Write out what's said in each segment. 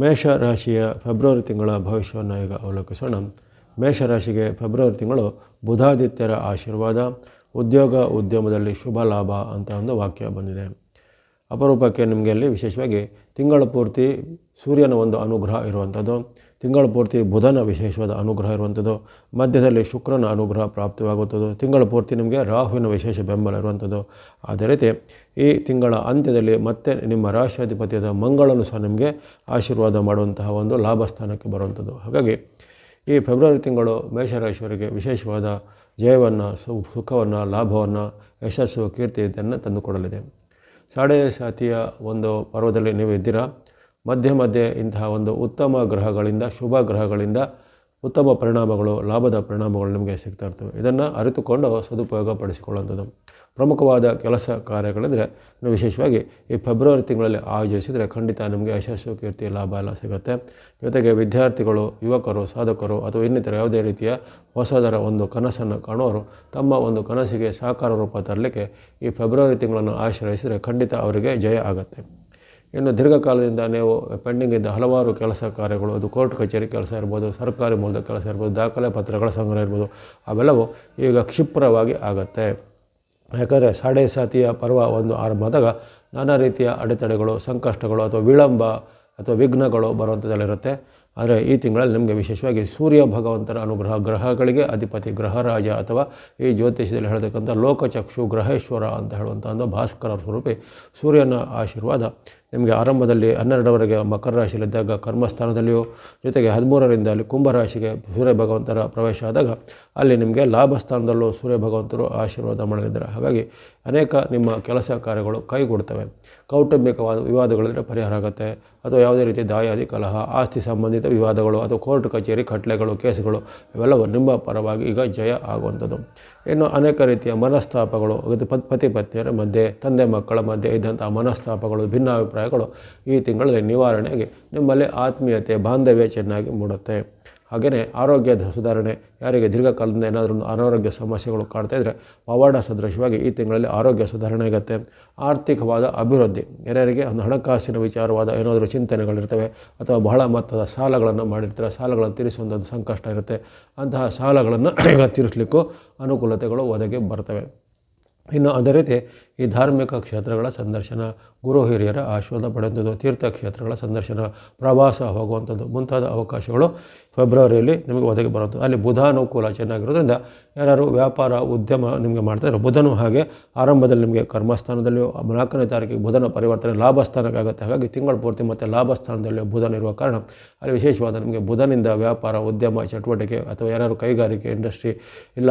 ಮೇಷ ರಾಶಿಯ ಫೆಬ್ರವರಿ ತಿಂಗಳ ಭವಿಷ್ಯವನ್ನು ಈಗ ಅವಲೋಕಿಸೋಣ. ಮೇಷರಾಶಿಗೆ ಫೆಬ್ರವರಿ ತಿಂಗಳು ಬುಧಾದಿತ್ಯರ ಆಶೀರ್ವಾದ, ಉದ್ಯೋಗ, ಉದ್ಯಮದಲ್ಲಿ ಶುಭ, ಲಾಭ ಅಂತ ಒಂದು ವಾಕ್ಯ ಬಂದಿದೆ. ಅಪರೂಪಕ್ಕೆ ನಿಮಗೆ ಅಲ್ಲಿ ವಿಶೇಷವಾಗಿ ತಿಂಗಳ ಪೂರ್ತಿ ಸೂರ್ಯನ ಒಂದು ಅನುಗ್ರಹ ಇರುವಂಥದ್ದು. ತಿಂಗಳ ಪೂರ್ತಿ ಬುಧನ ವಿಶೇಷವಾದ ಅನುಗ್ರಹ ಇರುವಂಥದ್ದು, ಮಧ್ಯದಲ್ಲಿ ಶುಕ್ರನ ಅನುಗ್ರಹ ಪ್ರಾಪ್ತವಾಗುತ್ತದೆ ತಿಂಗಳ ಪೂರ್ತಿ ನಿಮಗೆ ರಾಹುವಿನ ವಿಶೇಷ ಬೆಂಬಲ ಇರುವಂಥದ್ದು. ಅದೇ ರೀತಿ ಈ ತಿಂಗಳ ಅಂತ್ಯದಲ್ಲಿ ಮತ್ತೆ ನಿಮ್ಮ ರಾಷ್ಟ್ರಾಧಿಪತಿಯಾದ ಮಂಗಳನು ಸಹ ನಿಮಗೆ ಆಶೀರ್ವಾದ ಮಾಡುವಂತಹ ಒಂದು ಲಾಭ ಸ್ಥಾನಕ್ಕೆ ಬರುವಂಥದ್ದು. ಹಾಗಾಗಿ ಈ ಫೆಬ್ರವರಿ ತಿಂಗಳು ಮೇಷರಾಶಿಯವರಿಗೆ ವಿಶೇಷವಾದ ಜಯವನ್ನು, ಸು, ಸುಖವನ್ನು, ಲಾಭವನ್ನು, ಯಶಸ್ಸು, ಕೀರ್ತಿ ಇದನ್ನು ತಂದುಕೊಡಲಿದೆ. ಸಾಡೆ ಸಾತಿಯ ಒಂದು ಪರ್ವದಲ್ಲಿ ನೀವು ಇದ್ದೀರಾ? ಮಧ್ಯೆ ಮಧ್ಯೆ ಇಂತಹ ಒಂದು ಉತ್ತಮ ಗ್ರಹಗಳಿಂದ, ಶುಭ ಗ್ರಹಗಳಿಂದ ಉತ್ತಮ ಪರಿಣಾಮಗಳು, ಲಾಭದ ಪರಿಣಾಮಗಳು ನಿಮಗೆ ಸಿಗ್ತಾ ಇರ್ತವೆ. ಇದನ್ನು ಅರಿತುಕೊಂಡು ಸದುಪಯೋಗ ಪಡಿಸಿಕೊಳ್ಳುವಂಥದ್ದು ಪ್ರಮುಖವಾದ ಕೆಲಸ ಕಾರ್ಯಗಳೆಂದರೆ ನಾವು ವಿಶೇಷವಾಗಿ ಈ ಫೆಬ್ರವರಿ ತಿಂಗಳಲ್ಲಿ ಆಯೋಜಿಸಿದರೆ ಖಂಡಿತ ನಿಮಗೆ ಯಶಸ್ಸು, ಕೀರ್ತಿ, ಲಾಭ ಎಲ್ಲ ಸಿಗುತ್ತೆ. ಜೊತೆಗೆ ವಿದ್ಯಾರ್ಥಿಗಳು, ಯುವಕರು, ಸಾಧಕರು ಅಥವಾ ಇನ್ನಿತರ ಯಾವುದೇ ರೀತಿಯ ಹೊಸದರ ಒಂದು ಕನಸನ್ನು ಕಾಣೋರು, ತಮ್ಮ ಒಂದು ಕನಸಿಗೆ ಸಾಕಾರ ರೂಪ ತರಲಿಕ್ಕೆ ಈ ಫೆಬ್ರವರಿ ತಿಂಗಳನ್ನು ಆಶ್ರಯಿಸಿದರೆ ಖಂಡಿತ ಅವರಿಗೆ ಜಯ ಆಗುತ್ತೆ. ಇನ್ನು ದೀರ್ಘಕಾಲದಿಂದ ನೀವು ಪೆಂಡಿಂಗ್ ಇದ್ದ ಹಲವಾರು ಕೆಲಸ ಕಾರ್ಯಗಳು, ಅದು ಕೋರ್ಟ್ ಕಚೇರಿ ಕೆಲಸ ಇರ್ಬೋದು, ಸರ್ಕಾರಿ ಮೂಲದ ಕೆಲಸ ಇರ್ಬೋದು, ದಾಖಲೆ ಪತ್ರಗಳ ಸಂಗ್ರಹ ಇರ್ಬೋದು, ಅವೆಲ್ಲವೂ ಈಗ ಕ್ಷಿಪ್ರವಾಗಿ ಆಗುತ್ತೆ. ಯಾಕಂದರೆ ಸಾಡೆ ಸಾತಿಯ ಪರ್ವ ಒಂದು ಆರಂಭದಾಗ ನಾನಾ ರೀತಿಯ ಅಡೆತಡೆಗಳು, ಸಂಕಷ್ಟಗಳು ಅಥವಾ ವಿಳಂಬ ಅಥವಾ ವಿಘ್ನಗಳು ಬರುವಂಥದ್ದಲ್ಲಿರುತ್ತೆ ಆದರೆ ಈ ತಿಂಗಳಲ್ಲಿ ನಿಮಗೆ ವಿಶೇಷವಾಗಿ ಸೂರ್ಯ ಭಗವಂತನ ಅನುಗ್ರಹ, ಗ್ರಹಗಳಿಗೆ ಅಧಿಪತಿ, ಗ್ರಹರಾಜ ಅಥವಾ ಈ ಜ್ಯೋತಿಷ್ಯದಲ್ಲಿ ಹೇಳತಕ್ಕಂಥ ಲೋಕಚಕ್ಷು ಗ್ರಹೇಶ್ವರ ಅಂತ ಹೇಳುವಂಥ ಒಂದು ಭಾಸ್ಕರ ಸ್ವರೂಪಿ ಸೂರ್ಯನ ಆಶೀರ್ವಾದ ನಿಮಗೆ ಆರಂಭದಲ್ಲಿ ಹನ್ನೆರಡವರೆಗೆ ಮಕರ ರಾಶಿಯಲ್ಲಿದ್ದಾಗ ಕರ್ಮಸ್ಥಾನದಲ್ಲಿಯೂ, ಜೊತೆಗೆ ಹದಿಮೂರರಿಂದ ಅಲ್ಲಿ ಕುಂಭರಾಶಿಗೆ ಸೂರ್ಯ ಭಗವಂತರ ಪ್ರವೇಶ ಆದಾಗ ಅಲ್ಲಿ ನಿಮಗೆ ಲಾಭ ಸ್ಥಾನದಲ್ಲೂ ಸೂರ್ಯ ಭಗವಂತರು ಆಶೀರ್ವಾದ ಮಾಡಲಿದ್ದಾರೆ. ಹಾಗಾಗಿ ಅನೇಕ ನಿಮ್ಮ ಕೆಲಸ ಕಾರ್ಯಗಳು ಕೈಗೂಡ್ತವೆ. ಕೌಟುಂಬಿಕವಾದ ವಿವಾದಗಳಿದ್ರೆ ಪರಿಹಾರ ಆಗುತ್ತೆ. ಅಥವಾ ಯಾವುದೇ ರೀತಿ ದಾಯಾದಿ, ಕಲಹ, ಆಸ್ತಿ ಸಂಬಂಧಿತ ವಿವಾದಗಳು ಅಥವಾ ಕೋರ್ಟ್ ಕಚೇರಿ ಕಟ್ಲೆಗಳು ಕೇಸುಗಳು ಇವೆಲ್ಲವೂ ನಿಮ್ಮ ಪರವಾಗಿ ಈಗ ಜಯ ಆಗುವಂಥದ್ದು. ಇನ್ನು ಅನೇಕ ರೀತಿಯ ಮನಸ್ತಾಪಗಳು ಪತಿ ಪತ್ನಿಯರ ಮಧ್ಯೆ, ತಂದೆ ಮಕ್ಕಳ ಮಧ್ಯೆ ಇದ್ದಂಥ ಮನಸ್ತಾಪಗಳು, ಭಿನ್ನಾಭಿಪ್ರಾಯಗಳು ಈ ತಿಂಗಳಲ್ಲಿ ನಿವಾರಣೆಗೆ ನಿಮ್ಮಲ್ಲಿ ಆತ್ಮೀಯತೆ, ಬಾಂಧವ್ಯ ಚೆನ್ನಾಗಿ ಮೂಡುತ್ತೆ. ಹಾಗೆಯೇ ಆರೋಗ್ಯದ ಸುಧಾರಣೆ, ಯಾರಿಗೆ ದೀರ್ಘಕಾಲದಿಂದ ಏನಾದರೂ ಅನಾರೋಗ್ಯ ಸಮಸ್ಯೆಗಳು ಕಾಡ್ತಾ ಇದ್ದರೆ ಪವಾಡ ಸದೃಶವಾಗಿ ಈ ತಿಂಗಳಲ್ಲಿ ಆರೋಗ್ಯ ಸುಧಾರಣೆ ಆಗುತ್ತೆ. ಆರ್ಥಿಕವಾದ ಅಭಿವೃದ್ಧಿ ಯಾರ್ಯಾರಿಗೆ ಒಂದು ಹಣಕಾಸಿನ ವಿಚಾರವಾದ ಏನಾದರೂ ಚಿಂತನೆಗಳಿರ್ತವೆ ಅಥವಾ ಬಹಳ ಮೊತ್ತದ ಸಾಲಗಳನ್ನು ಮಾಡಿರ್ತಾರೆ, ಸಾಲಗಳನ್ನು ತೀರಿಸುವಂಥದ್ದು ಸಂಕಷ್ಟ ಇರುತ್ತೆ. ಅಂತಹ ಸಾಲಗಳನ್ನು ಈಗ ತೀರಿಸಲಿಕ್ಕೂ ಅನುಕೂಲತೆಗಳು ಒದಗಿ ಬರ್ತವೆ. ಇನ್ನು ಅದೇ ರೀತಿ ಈ ಧಾರ್ಮಿಕ ಕ್ಷೇತ್ರಗಳ ಸಂದರ್ಶನ, ಗುರು ಹಿರಿಯರ ಆಶೀರ್ವಾದ ಪಡೆಯುವಂಥದ್ದು ತೀರ್ಥಕ್ಷೇತ್ರಗಳ ಸಂದರ್ಶನ, ಪ್ರವಾಸ ಹೋಗುವಂಥದ್ದು ಮುಂತಾದ ಅವಕಾಶಗಳು ಫೆಬ್ರವರಿಯಲ್ಲಿ ನಿಮಗೆ ಒದಗಿ ಬರುವಂಥದ್ದು. ಅಲ್ಲಿ ಬುಧಾನುಕೂಲ ಚೆನ್ನಾಗಿರೋದ್ರಿಂದ ಯಾರು ವ್ಯಾಪಾರ, ಉದ್ಯಮ ನಿಮಗೆ ಮಾಡ್ತಾರೆ ಬುಧನು ಹಾಗೆ ಆರಂಭದಲ್ಲಿ ನಿಮಗೆ ಕರ್ಮಸ್ಥಾನದಲ್ಲಿಯೂ ನಾಲ್ಕನೇ ತಾರೀಕಿಗೆ ಬುಧನ ಪರಿವರ್ತನೆ ಲಾಭ ಸ್ಥಾನಕ್ಕೆ ಆಗುತ್ತೆ ಹಾಗಾಗಿ ತಿಂಗಳ ಪೂರ್ತಿ ಮತ್ತು ಲಾಭ ಸ್ಥಾನದಲ್ಲಿ ಬುಧನ ಇರುವ ಕಾರಣ ಅಲ್ಲಿ ವಿಶೇಷವಾದ ನಿಮಗೆ ಬುಧನಿಂದ ವ್ಯಾಪಾರ, ಉದ್ಯಮ, ಚಟುವಟಿಕೆ ಅಥವಾ ಯಾರು ಕೈಗಾರಿಕೆ, ಇಂಡಸ್ಟ್ರಿ ಇಲ್ಲ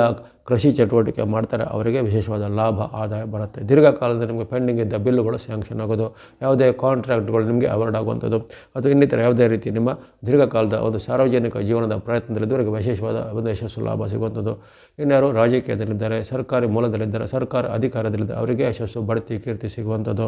ಕೃಷಿ ಚಟುವಟಿಕೆ ಮಾಡ್ತಾರೆ, ಅವರಿಗೆ ವಿಶೇಷವಾದ ಲಾಭ, ಆದಾಯ ಬರುತ್ತೆ. ದೀರ್ಘಕಾಲದ ನಿಮಗೆ ಪೆಂಡಿಂಗ್ ಇದ್ದ ಬಿಲ್ಲುಗಳು ಸ್ಯಾಂಕ್ಷನ್ ಆಗೋದು, ಯಾವುದೇ ಕಾಂಟ್ರಾಕ್ಟ್ಗಳು ನಿಮಗೆ ಅವಾರ್ಡ್ ಆಗುವಂಥದ್ದು, ಅಥವಾ ಇನ್ನಿತರ ಯಾವುದೇ ರೀತಿ ನಿಮ್ಮ ದೀರ್ಘಕಾಲದ ಒಂದು ಸಾರ್ವಜನಿಕ ಜೀವನದ ಪ್ರಯತ್ನದಲ್ಲಿ ಇವರಿಗೆ ವಿಶೇಷವಾದ ಒಂದು ಯಶಸ್ಸು ಲಾಭ ಸಿಗುವಂಥದ್ದು. ಇನ್ಯಾರು ರಾಜಕೀಯದಲ್ಲಿದ್ದಾರೆ, ಸರ್ಕಾರಿ ಮೂಲದಲ್ಲಿದ್ದಾರೆ, ಸರ್ಕಾರ ಅಧಿಕಾರದಲ್ಲಿದ್ದಾರೆ ಅವರಿಗೆ ಯಶಸ್ಸು, ಬಡ್ತಿ, ಕೀರ್ತಿ ಸಿಗುವಂಥದ್ದು.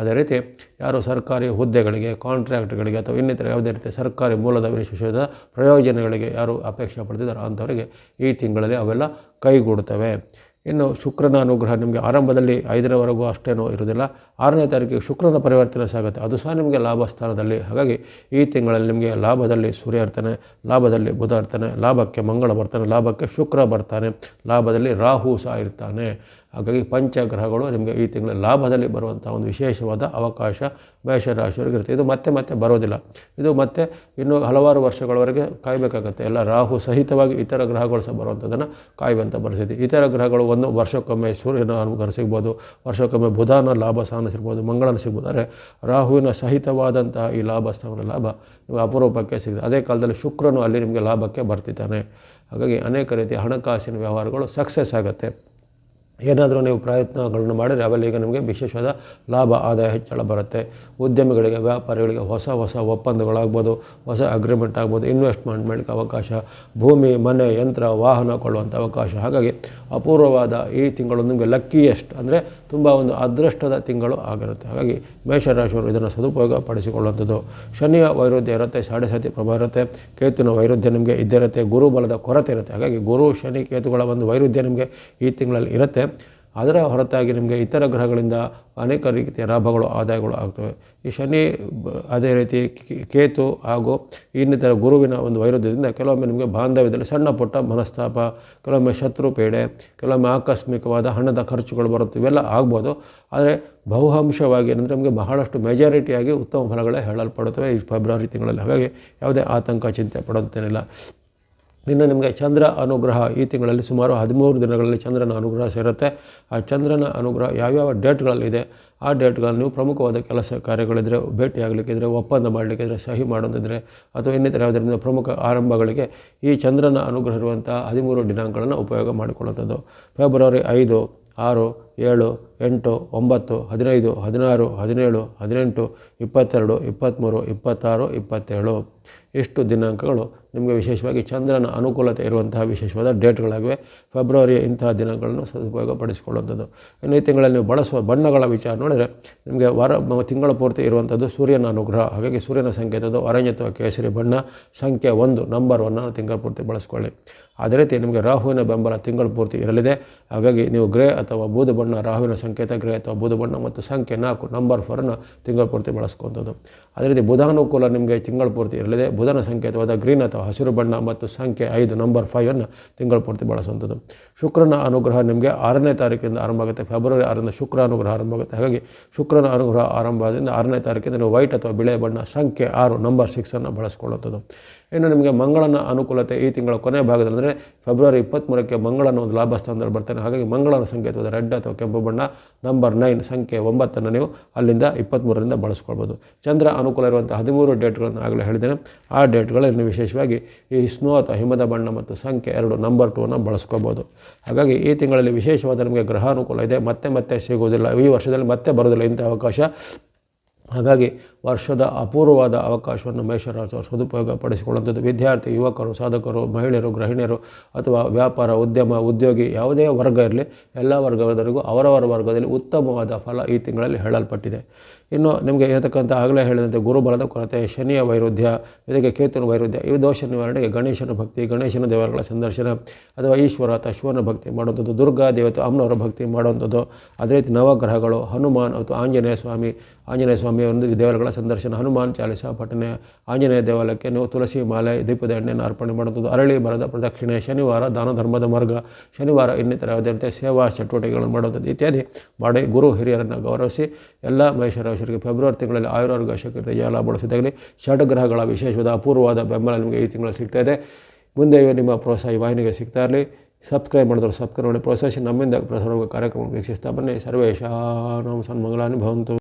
ಅದೇ ರೀತಿ ಯಾರು ಸರ್ಕಾರಿ ಹುದ್ದೆಗಳಿಗೆ ಕಾಂಟ್ರಾಕ್ಟ್ಗಳಿಗೆ ಅಥವಾ ಇನ್ನಿತರ ಯಾವುದೇ ರೀತಿ ಸರ್ಕಾರಿ ಮೂಲದ ವಿಶೇಷವಾದ ಪ್ರಯೋಜನಗಳಿಗೆ ಯಾರು ಅಪೇಕ್ಷೆ ಪಡ್ತಿದ್ದಾರೋ ಅಂಥವರಿಗೆ ಈ ತಿಂಗಳಲ್ಲಿ ಅವೆಲ್ಲ ಕೈಗೂಡುತ್ತವೆ ಇನ್ನು ಶುಕ್ರನ ಅನುಗ್ರಹ ನಿಮಗೆ ಆರಂಭದಲ್ಲಿ ಐದರವರೆಗೂ ಅಷ್ಟೇನೂ ಇರುವುದಿಲ್ಲ. ಆರನೇ ತಾರೀಕಿಗೆ ಶುಕ್ರನ ಪರಿವರ್ತನೆ ಸಾಗುತ್ತೆ. ಅದು ಸಹ ನಿಮಗೆ ಲಾಭ ಸ್ಥಾನದಲ್ಲಿ. ಹಾಗಾಗಿ ಈ ತಿಂಗಳಲ್ಲಿ ನಿಮಗೆ ಲಾಭದಲ್ಲಿ ಸೂರ್ಯ ಇರ್ತಾನೆ ಲಾಭದಲ್ಲಿ ಬುಧ ಇರ್ತಾನೆ ಲಾಭಕ್ಕೆ ಮಂಗಳ ಬರ್ತಾನೆ, ಲಾಭಕ್ಕೆ ಶುಕ್ರ ಬರ್ತಾನೆ. ಲಾಭದಲ್ಲಿ ರಾಹು ಸಹ ಇರ್ತಾನೆ. ಹಾಗಾಗಿ ಪಂಚಗ್ರಹಗಳು ನಿಮಗೆ ಈ ತಿಂಗಳ ಲಾಭದಲ್ಲಿ ಬರುವಂಥ ಒಂದು ವಿಶೇಷವಾದ ಅವಕಾಶ ಮೇಷರಾಶಿಯವರಿಗೆ ಇರುತ್ತೆ ಇದು ಮತ್ತೆ ಮತ್ತೆ ಬರೋದಿಲ್ಲ. ಇದು ಮತ್ತೆ ಇನ್ನೂ ಹಲವಾರು ವರ್ಷಗಳವರೆಗೆ ಕಾಯಬೇಕಾಗತ್ತೆ. ಎಲ್ಲ ರಾಹು ಸಹಿತವಾಗಿ ಇತರ ಗ್ರಹಗಳು ಸಹ ಬರುವಂಥದ್ದನ್ನು ಕಾಯುವಂಥ ಪರಿಸ್ಥಿತಿ. ಇತರ ಗ್ರಹಗಳು ಒಂದು ವರ್ಷಕ್ಕೊಮ್ಮೆ ಸೂರ್ಯನ ಅನುಗ್ರಹ ಸಿಗ್ಬೋದು, ವರ್ಷಕ್ಕೊಮ್ಮೆ ಬುಧನ ಲಾಭ ಸ್ಥಾನ ಸಿಗ್ಬೋದು, ಮಂಗಳನ ಸಿಗ್ಬೋದು ಆದರೆ ರಾಹುವಿನ ಸಹಿತವಾದಂತಹ ಈ ಲಾಭ ಸ್ಥಾನದ ಲಾಭ ನಿಮಗೆ ಅಪರೂಪಕ್ಕೆ ಸಿಗುತ್ತೆ ಅದೇ ಕಾಲದಲ್ಲಿ ಶುಕ್ರನು ಅಲ್ಲಿ ನಿಮಗೆ ಲಾಭಕ್ಕೆ ಬರ್ತಿದ್ದಾನೆ. ಹಾಗಾಗಿ ಅನೇಕ ರೀತಿಯ ಹಣಕಾಸಿನ ವ್ಯವಹಾರಗಳು ಸಕ್ಸಸ್ ಆಗುತ್ತೆ. ಏನಾದರೂ ನೀವು ಪ್ರಯತ್ನಗಳನ್ನು ಮಾಡಿದರೆ ಅವೆಲ್ಲ ಈಗ ನಿಮಗೆ ವಿಶೇಷವಾದ ಲಾಭ, ಆದಾಯ ಹೆಚ್ಚಳ ಬರುತ್ತೆ. ಉದ್ಯಮಿಗಳಿಗೆ, ವ್ಯಾಪಾರಿಗಳಿಗೆ ಹೊಸ ಹೊಸ ಒಪ್ಪಂದಗಳಾಗ್ಬೋದು, ಹೊಸ ಅಗ್ರಿಮೆಂಟ್ ಆಗ್ಬೋದು ಇನ್ವೆಸ್ಟ್ಮೆಂಟ್ ಮಾಡಲಿಕ್ಕೆ ಅವಕಾಶ, ಭೂಮಿ, ಮನೆ, ಯಂತ್ರ, ವಾಹನ ಕೊಳ್ಳುವಂಥ ಅವಕಾಶ. ಹಾಗಾಗಿ ಅಪೂರ್ವವಾದ ಈ ತಿಂಗಳು ನಿಮಗೆ ಲಕ್ಕಿಯೆಸ್ಟ್ ಅಂದರೆ ತುಂಬ ಒಂದು ಅದೃಷ್ಟದ ತಿಂಗಳು ಆಗಿರುತ್ತೆ. ಹಾಗಾಗಿ ಮೇಷರಾಶಿಯವರು ಇದನ್ನು ಸದುಪಯೋಗ ಪಡಿಸಿಕೊಳ್ಳುವಂಥದ್ದು. ಶನಿಯ ವೈರುಧ್ಯ ಇರುತ್ತೆ ಸಾಡೆ ಸಾತಿ ಪ್ರಭಾವ ಇರುತ್ತೆ, ಕೇತುವಿನ ವೈರುಧ್ಯ ನಿಮಗೆ ಇದ್ದೇ ಇರುತ್ತೆ ಗುರು ಬಲದ ಕೊರತೆ ಇರುತ್ತೆ. ಹಾಗಾಗಿ ಗುರು, ಶನಿ, ಕೇತುಗಳ ಒಂದು ವೈರುಧ್ಯ ನಿಮಗೆ ಈ ತಿಂಗಳಲ್ಲಿ ಇರುತ್ತೆ. ಅದರ ಹೊರತಾಗಿ ನಿಮಗೆ ಇತರ ಗ್ರಹಗಳಿಂದ ಅನೇಕ ರೀತಿಯ ಲಾಭಗಳು, ಆದಾಯಗಳು ಆಗ್ತವೆ. ಈ ಶನಿ, ಅದೇ ರೀತಿ ಕೇತು ಹಾಗೂ ಇನ್ನಿತರ ಗುರುವಿನ ಒಂದು ವೈರುಧ್ಯದಿಂದ ಕೆಲವೊಮ್ಮೆ ನಿಮಗೆ ಬಾಂಧವ್ಯದಲ್ಲಿ ಸಣ್ಣ ಪುಟ್ಟ ಮನಸ್ತಾಪ, ಕೆಲವೊಮ್ಮೆ ಶತ್ರು ಪೀಡೆ, ಕೆಲವೊಮ್ಮೆ ಆಕಸ್ಮಿಕವಾದ ಹಣದ ಖರ್ಚುಗಳು ಬರುತ್ತೆ ಇವೆಲ್ಲ ಆಗ್ಬೋದು. ಆದರೆ ಬಹುಅಂಶವಾಗಿ ಏನಂದರೆ ನಮಗೆ ಬಹಳಷ್ಟು ಮೆಜಾರಿಟಿಯಾಗಿ ಉತ್ತಮ ಫಲಗಳೇ ಹೇಳಲ್ಪಡುತ್ತವೆ ಈ ಫೆಬ್ರವರಿ ತಿಂಗಳಲ್ಲಿ. ಹಾಗಾಗಿ ಯಾವುದೇ ಆತಂಕ, ಚಿಂತೆ ಪಡೋದೇನಿಲ್ಲ ಇನ್ನು ನಿಮಗೆ ಚಂದ್ರ ಅನುಗ್ರಹ ಈ ತಿಂಗಳಲ್ಲಿ ಸುಮಾರು ಹದಿಮೂರು ದಿನಗಳಲ್ಲಿ ಚಂದ್ರನ ಅನುಗ್ರಹ ಸೇರುತ್ತೆ. ಆ ಚಂದ್ರನ ಅನುಗ್ರಹ ಯಾವ್ಯಾವ ಡೇಟ್ಗಳಲ್ಲಿದೆ, ಆ ಡೇಟ್ಗಳನ್ನು ನೀವು ಪ್ರಮುಖವಾದ ಕೆಲಸ ಕಾರ್ಯಗಳಿದ್ದರೆ ಭೇಟಿಯಾಗಲಿಕ್ಕಿದ್ರೆ, ಒಪ್ಪಂದ ಮಾಡಲಿಕ್ಕಿದ್ರೆ, ಸಹಿ ಮಾಡೋದಿದ್ರೆ, ಅಥವಾ ಇನ್ನಿತರ ಯಾವುದರಿಂದ ಪ್ರಮುಖ ಆರಂಭಗಳಿಗೆ ಈ ಚಂದ್ರನ ಅನುಗ್ರಹ ಇರುವಂಥ ಹದಿಮೂರು ದಿನಾಂಕಗಳನ್ನು ಉಪಯೋಗ ಮಾಡಿಕೊಳ್ಳುವಂಥದ್ದು. ಫೆಬ್ರವರಿ ಐದು, ಆರು, ಏಳು, ಎಂಟು, ಒಂಬತ್ತು, ಹದಿನೈದು, ಹದಿನಾರು, ಹದಿನೇಳು, ಹದಿನೆಂಟು, ಇಪ್ಪತ್ತೆರಡು, ಇಪ್ಪತ್ತ್ಮೂರು, ಇಪ್ಪತ್ತಾರು, ಇಪ್ಪತ್ತೇಳು. ಇಷ್ಟು ದಿನಾಂಕಗಳು, ನಿಮಗೆ ವಿಶೇಷವಾಗಿ ಚಂದ್ರನ ಅನುಕೂಲತೆ ಇರುವಂತಹ ವಿಶೇಷವಾದ ಡೇಟ್ಗಳಾಗಿವೆ. ಫೆಬ್ರವರಿಯ ಇಂತಹ ದಿನಗಳನ್ನು ಸದುಪಯೋಗಪಡಿಸಿಕೊಳ್ಳುವಂಥದ್ದು. ಇನ್ನು ಈ ತಿಂಗಳಲ್ಲಿ ನೀವು ಬಳಸುವ ಬಣ್ಣಗಳ ವಿಚಾರ ನೋಡಿದರೆ, ನಿಮಗೆ ವಾರ ತಿಂಗಳ ಪೂರ್ತಿ ಇರುವಂಥದ್ದು ಸೂರ್ಯನ ಅನುಗ್ರಹ, ಹಾಗಾಗಿ ಸೂರ್ಯನ ಸಂಕೇತದ ಆರೆಂಜ್ ಅಥವಾ ಕೇಸರಿ ಬಣ್ಣ, ಸಂಖ್ಯೆ ಒಂದು, ನಂಬರ್ ಒನ್ನನ್ನು ತಿಂಗಳ ಪೂರ್ತಿ ಬಳಸ್ಕೊಳ್ಳಿ. ಅದೇ ರೀತಿ ನಿಮಗೆ ರಾಹುವಿನ ಬೆಂಬಲ ತಿಂಗಳ ಪೂರ್ತಿ ಇರಲಿದೆ. ಹಾಗಾಗಿ ನೀವು ಗ್ರೇ ಅಥವಾ ಬೂದು ಬಣ್ಣ, ರಾಹುವಿನ ಸಂಕೇತ, ಗ್ರೇ ಅಥವಾ ಬೂದು ಬಣ್ಣ ಮತ್ತು ಸಂಖ್ಯೆ ನಾಲ್ಕು, ನಂಬರ್ ಫೋರನ್ನು ತಿಂಗಳ ಪೂರ್ತಿ ಬಳಸ್ಕೊಂಥದ್ದು ಅದೇ ರೀತಿ ಬುಧಾನುಕೂಲ ನಿಮಗೆ ತಿಂಗಳ ಪೂರ್ತಿ ಇರಲಿದೆ. ಬುಧನ ಸಂಕೇತವಾದ ಗ್ರೀನ್ ಅಥವಾ ಹಸಿರು ಬಣ್ಣ ಮತ್ತು ಸಂಖ್ಯೆ ಐದು ನಂಬರ್ ಫೈವನ್ನು ತಿಂಗಳ ಪೂರ್ತಿ ಬಳಸುವಂಥದ್ದು. ಶುಕ್ರನ ಅನುಗ್ರಹ ನಿಮಗೆ ಆರನೇ ತಾರೀಕಿಂದ ಆರಂಭ ಆಗುತ್ತೆ. ಫೆಬ್ರವರಿ ಆರರಿಂದ ಶುಕ್ರ ಅನುಗ್ರಹ ಆರಂಭ ಆಗುತ್ತೆ. ಹಾಗಾಗಿ ಶುಕ್ರನ ಅನುಗ್ರಹ ಆರಂಭದಿಂದ ಆರನೇ ತಾರೀಕಿಂದ ನೀವು ವೈಟ್ ಅಥವಾ ಬಿಳೆ ಬಣ್ಣ ಸಂಖ್ಯೆ ಆರು ನಂಬರ್ ಸಿಕ್ಸನ್ನು ಬಳಸ್ಕೊಳ್ಳುವಂಥದ್ದು. ಇನ್ನು ನಿಮಗೆ ಮಂಗಳನ ಅನುಕೂಲತೆ ಈ ತಿಂಗಳ ಕೊನೆ ಭಾಗದಲ್ಲಿ ಅಂದರೆ ಫೆಬ್ರವರಿ ಇಪ್ಪತ್ತ್ಮೂರಕ್ಕೆ ಮಂಗಳನ ಒಂದು ಲಾಭ ಸ್ಥಾನದಲ್ಲಿ ಬರ್ತಾನೆ. ಹಾಗಾಗಿ ಮಂಗಳನ ಸಂಕೇತವಾದ ರೆಡ್ ಅಥವಾ ಕೆಂಪು ಬಣ್ಣ, ನಂಬರ್ ನೈನ್, ಸಂಖ್ಯೆ ಒಂಬತ್ತನ್ನು ನೀವು ಅಲ್ಲಿಂದ ಇಪ್ಪತ್ತ್ಮೂರರಿಂದ ಬಳಸ್ಕೊಳ್ಬೋದು. ಚಂದ್ರ ಅನುಕೂಲ ಇರುವಂಥ ಹದಿಮೂರು ಡೇಟ್ಗಳನ್ನು ಆಗಲೇ ಹೇಳಿದ್ದೇನೆ. ಆ ಡೇಟ್ಗಳಲ್ಲಿ ವಿಶೇಷವಾಗಿ ಈ ಸ್ನೋ ಅಥವಾ ಹಿಮದ ಬಣ್ಣ ಮತ್ತು ಸಂಖ್ಯೆ ಎರಡು, ನಂಬರ್ ಟೂವನ್ನು ಬಳಸ್ಕೋಬೋದು ಹಾಗಾಗಿ ಈ ತಿಂಗಳಲ್ಲಿ ವಿಶೇಷವಾದ ನಿಮಗೆ ಗ್ರಹಾನುಕೂಲ ಇದೆ. ಮತ್ತೆ ಮತ್ತೆ ಸಿಗುವುದಿಲ್ಲ. ಈ ವರ್ಷದಲ್ಲಿ ಮತ್ತೆ ಬರೋದಿಲ್ಲ ಇಂಥ ಅವಕಾಶ. ಹಾಗಾಗಿ ವರ್ಷದ ಅಪೂರ್ವವಾದ ಅವಕಾಶವನ್ನು ಮೇಷರಾಶಿಯವರು ಸದುಪಯೋಗ ಪಡಿಸಿಕೊಳ್ಳುವಂಥದ್ದು ವಿದ್ಯಾರ್ಥಿ, ಯುವಕರು, ಸಾಧಕರು, ಮಹಿಳೆಯರು, ಗೃಹಿಣಿಯರು ಅಥವಾ ವ್ಯಾಪಾರ, ಉದ್ಯಮ, ಉದ್ಯೋಗಿ, ಯಾವುದೇ ವರ್ಗ ಇರಲಿ, ಎಲ್ಲ ವರ್ಗದವರಿಗೂ ಅವರವರ ವರ್ಗದಲ್ಲಿ ಉತ್ತಮವಾದ ಫಲ ಈ ತಿಂಗಳಲ್ಲಿ ಹೇಳಲ್ಪಟ್ಟಿದೆ. ಇನ್ನು ನಿಮಗೆ ಇರತಕ್ಕಂಥ ಆಗಲೇ ಹೇಳಿದಂತೆ ಗುರುಬಲದ ಕೊರತೆ, ಶನಿಯ ವೈರುಧ್ಯ, ಇದಕ್ಕೆ ಕೇತುನ ವೈರುಧ್ಯ ಈ ದೋಷ ನಿವಾರಣೆಗೆ ಗಣೇಶನ ಭಕ್ತಿ, ಗಣೇಶನ ದೇವರುಗಳ ಸಂದರ್ಶನ ಅಥವಾ ಈಶ್ವರ ಅಥವಾ ಶಿವನ ಭಕ್ತಿ ಮಾಡುವಂಥದ್ದು, ದುರ್ಗಾ ದೇವತೆ ಅಮ್ಮನವರ ಭಕ್ತಿ ಮಾಡುವಂಥದ್ದು. ಅದೇ ರೀತಿ ನವಗ್ರಹಗಳು, ಹನುಮಾನ್ ಅಥವಾ ಆಂಜನೇಯ ಸ್ವಾಮಿ, ಆಂಜನೇಯ ಸ್ವಾಮಿಯ ಒಂದು ದೇವರುಗಳ ಸಂದರ್ಶನ, ಹನುಮಾನ್ ಚಾಲಿಸ, ಪಠನೆ, ಆಂಜನೇಯ ದೇವಾಲಯಕ್ಕೆ ನೀವು ತುಳಸಿ ಮಾಲೆ, ದೀಪದ ಎಣ್ಣೆಯನ್ನು ಅರ್ಪಣೆ ಮಾಡುವಂಥದ್ದು ಅರಳಿ ಮರದ ಪ್ರದಕ್ಷಿಣೆ, ಶನಿವಾರ ದಾನ ಧರ್ಮದ ಮಾರ್ಗ, ಶನಿವಾರ ಇನ್ನಿತರ ಯಾವುದೇ ಸೇವಾ ಚಟುವಟಿಕೆಗಳನ್ನು ಮಾಡುವಂಥದ್ದು ಇತ್ಯಾದಿ ಮಾಡಿ ಗುರು ಹಿರಿಯರನ್ನು ಗೌರವಿಸಿ ಎಲ್ಲ ಮೇಷರಾಶಿಯರಿಗೆ ಫೆಬ್ರವರಿ ತಿಂಗಳಲ್ಲಿ ಆಯುರ್ವರ್ಗ ಶಕ್ತಿ ಜಾಲ ಬಳಸಿದಾಗಲಿ ಷಡ್ಗ್ರಹಗಳ ವಿಶೇಷವಾದ ಅಪೂರ್ವವಾದ ಬೆಂಬಲ ನಿಮಗೆ ಈ ತಿಂಗಳಲ್ಲಿ ಸಿಗ್ತಾ ಇದೆ. ಮುಂದೆ ನಿಮ್ಮ ಪ್ರೋತ್ಸಾಹ ಈ ವಾಹಿನಿಗೆ ಸಿಗ್ತಾ ಇರಲಿ. ಸಬ್ಸ್ಕ್ರೈಬ್ ಮಾಡಿದ್ರು ಸಬ್ಸ್ಕ್ರೈಬ್ ಮಾಡಿ, ಪ್ರೋತ್ಸಾಹಿಸಿ ನಮ್ಮಿಂದ ಪ್ರಸಾರ ಕಾರ್ಯಕ್ರಮ ವೀಕ್ಷಿಸ್ತಾ ಬನ್ನಿ. ಸರ್ವೇಶಾಂ ಸನ್ಮಂಗಲಾನಿ ಭವಂತು.